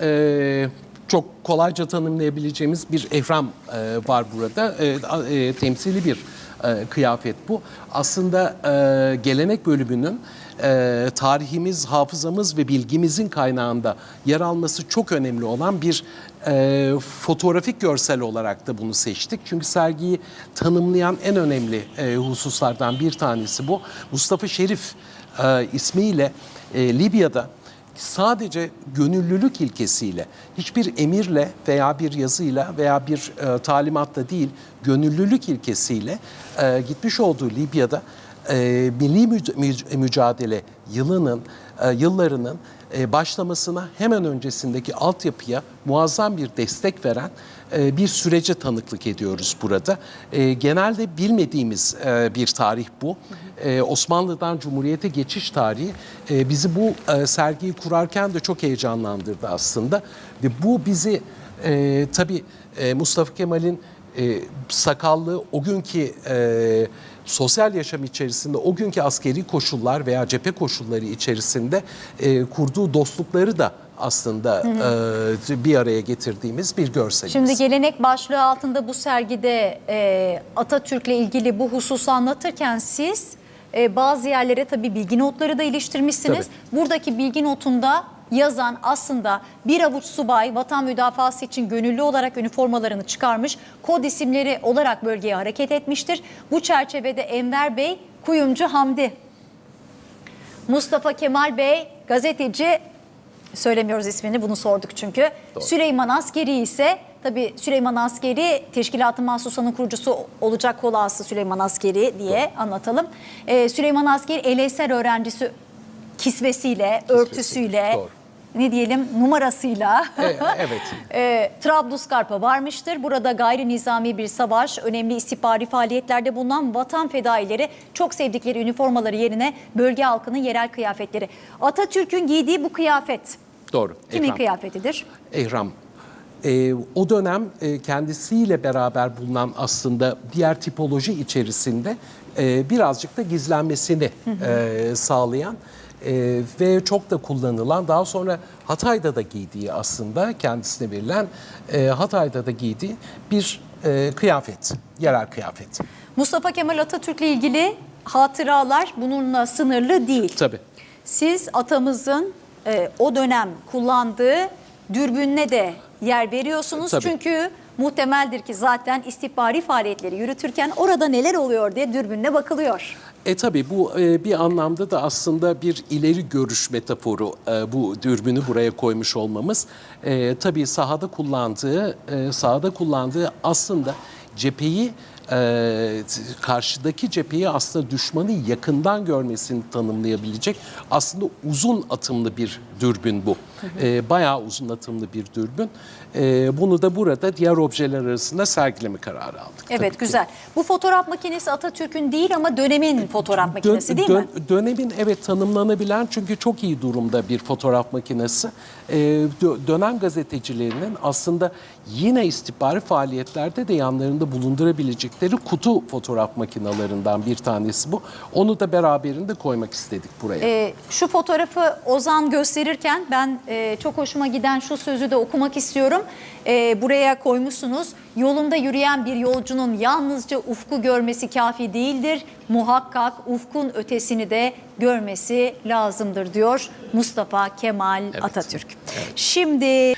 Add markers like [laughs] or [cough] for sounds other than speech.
e, çok kolayca tanımlayabileceğimiz bir ehram e, var burada. E, e, temsili bir e, kıyafet bu. Aslında e, gelenek bölümünün e, tarihimiz, hafızamız ve bilgimizin kaynağında yer alması çok önemli olan bir e, fotoğrafik görsel olarak da bunu seçtik. Çünkü sergiyi tanımlayan en önemli e, hususlardan bir tanesi bu. Mustafa Şerif e, ismiyle e, Libya'da sadece gönüllülük ilkesiyle, hiçbir emirle veya bir yazıyla veya bir e, talimatla değil, gönüllülük ilkesiyle e, gitmiş olduğu Libya'da e, milli müc- müc- mücadele yılının, e, yıllarının başlamasına hemen öncesindeki altyapıya muazzam bir destek veren e, bir sürece tanıklık ediyoruz burada. E, genelde bilmediğimiz e, bir tarih bu. E, Osmanlı'dan Cumhuriyet'e geçiş tarihi e, bizi bu e, sergiyi kurarken de çok heyecanlandırdı aslında. Ve bu bizi e, tabii e, Mustafa Kemal'in e, sakallı o günkü e, sosyal yaşam içerisinde o günkü askeri koşullar veya cephe koşulları içerisinde e, kurduğu dostlukları da aslında e, bir araya getirdiğimiz bir görselimiz. Şimdi gelenek başlığı altında bu sergide e, Atatürk'le ilgili bu hususu anlatırken siz e, bazı yerlere tabii bilgi notları da iliştirmişsiniz. Buradaki bilgi notunda yazan aslında bir avuç subay vatan müdafası için gönüllü olarak üniformalarını çıkarmış, kod isimleri olarak bölgeye hareket etmiştir. Bu çerçevede Enver Bey, Kuyumcu Hamdi, Mustafa Kemal Bey, gazeteci söylemiyoruz ismini bunu sorduk çünkü. Süleyman Askeri ise tabii Süleyman Askeri Teşkilat-ı Mahsusa'nın kurucusu olacak kolası Süleyman Askeri diye anlatalım. Ee, Süleyman Askeri Eleser öğrencisi kisvesiyle, örtüsüyle, doğru. ne diyelim numarasıyla E, evet. [laughs] e, Trablusgarp'a varmıştır. Burada gayri nizami bir savaş, önemli istihbari faaliyetlerde bulunan vatan fedaileri çok sevdikleri üniformaları yerine bölge halkının yerel kıyafetleri. Atatürk'ün giydiği bu kıyafet Doğru. kimin Ehram. kıyafetidir? Ehram. Ee, o dönem e, kendisiyle beraber bulunan aslında diğer tipoloji içerisinde e, birazcık da gizlenmesini e, sağlayan e, ve çok da kullanılan daha sonra Hatay'da da giydiği aslında kendisine verilen e, Hatay'da da giydiği bir e, kıyafet, yerel kıyafet. Mustafa Kemal Atatürk'le ilgili hatıralar bununla sınırlı değil. Tabii. Siz atamızın e, o dönem kullandığı dürbününe de yer veriyorsunuz. Tabii. Çünkü muhtemeldir ki zaten istihbari faaliyetleri yürütürken orada neler oluyor diye dürbünle bakılıyor. E tabii bu e, bir anlamda da aslında bir ileri görüş metaforu e, bu dürbünü buraya koymuş olmamız. E, tabii sahada kullandığı, e, sahada kullandığı aslında cepheyi e, karşıdaki cepheyi aslında düşmanı yakından görmesini tanımlayabilecek aslında uzun atımlı bir dürbün bu. E, bayağı uzun atımlı bir dürbün. E, bunu da burada diğer objeler arasında sergileme kararı aldık. Evet ki. güzel. Bu fotoğraf makinesi Atatürk'ün değil ama dönemin fotoğraf makinesi Dön- değil dön- mi? Dönemin evet tanımlanabilen çünkü çok iyi durumda bir fotoğraf makinesi. Dö- dönem gazetecilerinin aslında yine istihbari faaliyetlerde de yanlarında bulundurabilecekleri kutu fotoğraf makinalarından bir tanesi bu. Onu da beraberinde koymak istedik buraya. Ee, şu fotoğrafı Ozan gösterirken ben e, çok hoşuma giden şu sözü de okumak istiyorum. Ee, buraya koymuşsunuz. Yolunda yürüyen bir yolcunun yalnızca ufku görmesi kafi değildir. Muhakkak ufkun ötesini de görmesi lazımdır diyor Mustafa Kemal Atatürk. Şimdi